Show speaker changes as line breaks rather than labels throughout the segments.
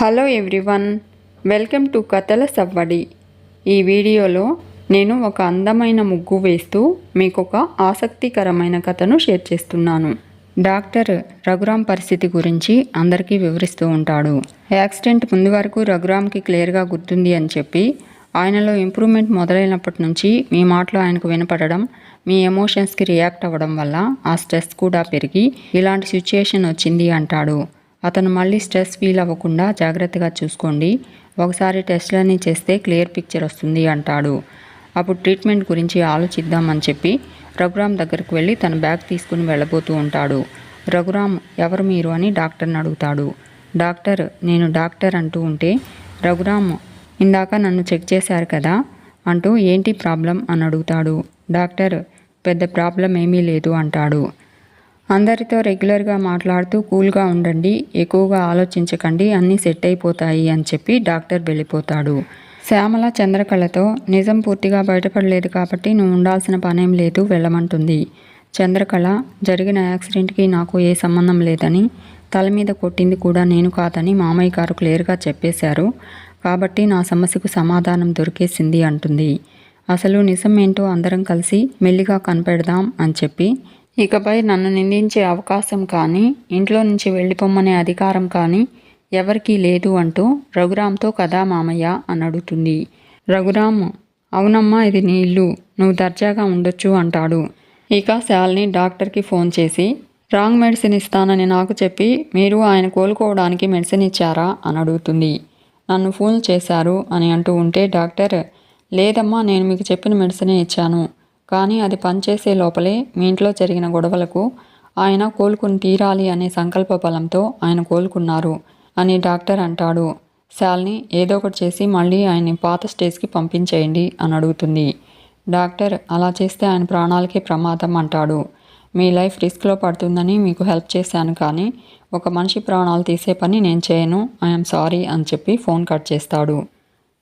Hello everyone welcome to కథల సవ్వడి. ఈ వీడియోలో నేను ఒక అందమైన ముగ్గు వేస్తూ మీకు ఒక ఆసక్తికరమైన కథను షేర్ చేస్తున్నాను. డాక్టర్ రఘురామ్ పరిస్థితి గురించి అందరికీ వివరిస్తూ ఉంటాడు. యాక్సిడెంట్ ముందు వరకు రఘురామ్కి క్లియర్గా గుర్తుంది అని చెప్పి ఆయనలో ఇంప్రూవ్మెంట్ మొదలైనప్పటి నుంచి మీ మాటలు ఆయనకు వినపడడం మీ ఎమోషన్స్కి రియాక్ట్ అవ్వడం వల్ల ఆ స్ట్రెస్ కూడా పెరిగి ఇలాంటి సిచ్యుయేషన్ వచ్చింది అంటాడు. అతను మళ్ళీ స్ట్రెస్ ఫీల్ అవ్వకుండా జాగ్రత్తగా చూసుకోండి. ఒకసారి టెస్ట్లన్నీ చేస్తే క్లియర్ పిక్చర్ వస్తుంది అంటాడు. అప్పుడు ట్రీట్మెంట్ గురించి ఆలోచిద్దామని చెప్పి రఘురామ్ దగ్గరకు వెళ్ళి తన బ్యాగ్ తీసుకుని వెళ్ళబోతూ ఉంటాడు. రఘురామ్ ఎవరు మీరు అని డాక్టర్ని అడుగుతాడు. డాక్టర్ నేను డాక్టర్ అంటూ ఉంటే రఘురామ్ ఇందాక నన్ను చెక్ చేశారు కదా అంటూ ఏంటి ప్రాబ్లం అని అడుగుతాడు. డాక్టర్ పెద్ద ప్రాబ్లం ఏమీ లేదు అంటాడు. అందరితో రెగ్యులర్గా మాట్లాడుతూ కూల్గా ఉండండి ఎక్కువగా ఆలోచించకండి అన్నీ సెట్ అయిపోతాయి అని చెప్పి డాక్టర్ వెళ్ళిపోతాడు. శ్యామల చంద్రకళతో నిజం పూర్తిగా బయటపడలేదు కాబట్టి నువ్వు ఉండాల్సిన పనేం లేదు వెళ్ళమంటుంది. చంద్రకళ జరిగిన యాక్సిడెంట్కి నాకు ఏ సంబంధం లేదని తల మీద కొట్టింది కూడా నేను కాదని మామయ్య గారు క్లియర్గా చెప్పేశారు. కాబట్టి నా సమస్యకు సమాధానం దొరికేసింది అంటుంది. అసలు నిజం ఏంటో అందరం కలిసి మెల్లిగా కనిపెడదాం అని చెప్పి ఇకపై నన్ను నిందించే అవకాశం కానీ ఇంట్లో నుంచి వెళ్ళిపోమ్మనే అధికారం కానీ ఎవరికీ లేదు అంటూ రఘురామ్తో కదా మామయ్య అని అడుగుతుంది. రఘురామ్ అవునమ్మా ఇది నీ ఇల్లు. నువ్వు దర్జాగా ఉండొచ్చు అంటాడు. ఇక శాలిని డాక్టర్కి ఫోన్ చేసి రాంగ్ మెడిసిన్ ఇస్తానని నాకు చెప్పి మీరు ఆయన కోలుకోవడానికి మెడిసిన్ ఇచ్చారా అని అడుగుతుంది. నన్ను ఫోన్ చేశారు అని అంటూ ఉంటే డాక్టర్ లేదమ్మా నేను మీకు చెప్పిన మెడిసినే ఇచ్చాను. కానీ అది పనిచేసే లోపలే మీ ఇంట్లో జరిగిన గొడవలకు ఆయన కోలుకుని తీరాలి అనే సంకల్ప బలంతో ఆయన కోలుకున్నారు అని డాక్టర్ అంటాడు. శాల్ని ఏదో ఒకటి చేసి మళ్ళీ ఆయన్ని పాత స్టేజ్కి పంపించేయండి అని అడుగుతుంది. డాక్టర్ అలా చేస్తే ఆయన ప్రాణాలకే ప్రమాదం అంటాడు. మీ లైఫ్ రిస్క్లో పడుతుందని మీకు హెల్ప్ చేశాను కానీ ఒక మనిషి ప్రాణాలు తీసే పని నేను చేయను ఐఎమ్ సారీ అని చెప్పి ఫోన్ కట్ చేస్తాడు.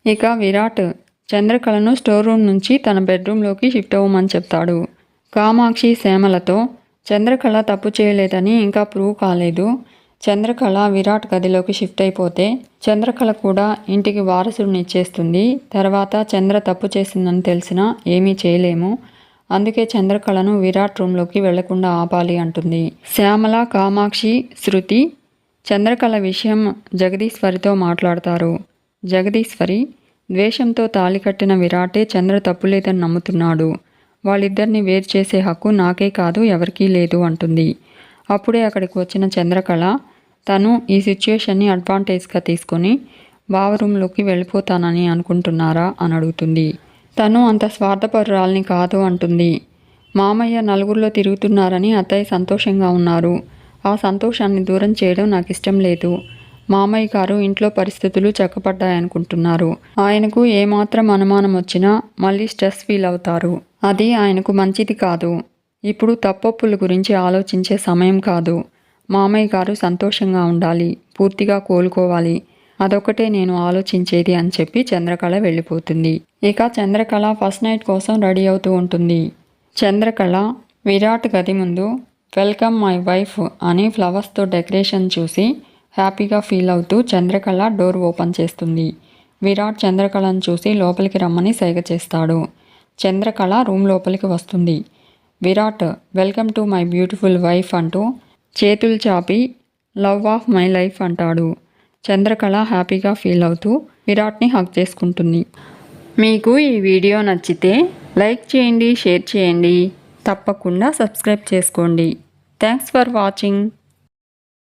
ఇక విరాట్ చంద్రకళను స్టోర్ రూమ్ నుంచి తన బెడ్రూమ్లోకి షిఫ్ట్ అవ్వమని చెప్తాడు. కామాక్షి శ్యామలతో చంద్రకళ తప్పు చేయలేదని ఇంకా ప్రూవ్ కాలేదు. చంద్రకళ విరాట్ గదిలోకి షిఫ్ట్ అయిపోతే చంద్రకళ కూడా ఇంటికి వారసుడిని ఇచ్చేస్తుంది. తర్వాత చంద్ర తప్పు చేసిందని తెలిసినా ఏమీ చేయలేము. అందుకే చంద్రకళను విరాట్ రూమ్లోకి వెళ్ళకుండా ఆపాలి అంటుంది. శ్యామల కామాక్షి శృతి చంద్రకళ విషయం జగదీశ్వరితో మాట్లాడతారు. జగదీశ్వరి ద్వేషంతో తాళి కట్టిన విరాటే చంద్ర తప్పులేదని నమ్ముతున్నాడు. వాళ్ళిద్దరిని వేరు చేసే హక్కు నాకే కాదు ఎవరికీ లేదు అంటుంది. అప్పుడే అక్కడికి వచ్చిన చంద్రకళ తను ఈ సిచ్యుయేషన్ని అడ్వాంటేజ్గా తీసుకొని బావ రూమ్లోకి వెళ్ళిపోతానని అనుకుంటున్నారా అని అడుగుతుంది. తను అంత స్వార్థపరురాల్ని కాదు అంటుంది. మామయ్య నలుగురిలో తిరుగుతున్నారని అత్తయ్య సంతోషంగా ఉన్నారు. ఆ సంతోషాన్ని దూరం చేయడం నాకు ఇష్టం లేదు. మామయ్య గారు ఇంట్లో పరిస్థితులు చక్కపడ్డాయనుకుంటున్నారు. ఆయనకు ఏమాత్రం అనుమానం వచ్చినా మళ్ళీ స్ట్రెస్ ఫీల్ అవుతారు. అది ఆయనకు మంచిది కాదు. ఇప్పుడు తప్పొప్పుల గురించి ఆలోచించే సమయం కాదు. మామయ్య గారు సంతోషంగా ఉండాలి. పూర్తిగా కోలుకోవాలి. అదొకటే నేను ఆలోచించేది అని చెప్పి చంద్రకళ వెళ్ళిపోతుంది. ఇక చంద్రకళ ఫస్ట్ నైట్ కోసం రెడీ అవుతూ ఉంటుంది. చంద్రకళ విరాట్ గది ముందు వెల్కమ్ మై వైఫ్ అని ఫ్లవర్స్తో డెకరేషన్ చూసి హ్యాపీగా ఫీల్ అవుతూ చంద్రకళ డోర్ ఓపెన్ చేస్తుంది. విరాట్ చంద్రకళను చూసి లోపలికి రమ్మని సైగ చేస్తాడు. చంద్రకళ రూమ్ లోపలికి వస్తుంది. Virat welcome to my beautiful wife అంటూ చేతులు చాపి లవ్ ఆఫ్ మై లైఫ్ అంటాడు. చంద్రకళ హ్యాపీగా ఫీల్ అవుతూ విరాట్ని హక్ చేసుకుంటుంది. మీకు ఈ వీడియో నచ్చితే లైక్ చేయండి షేర్ చేయండి. తప్పకుండా సబ్స్క్రైబ్ చేసుకోండి. Thanks for watching.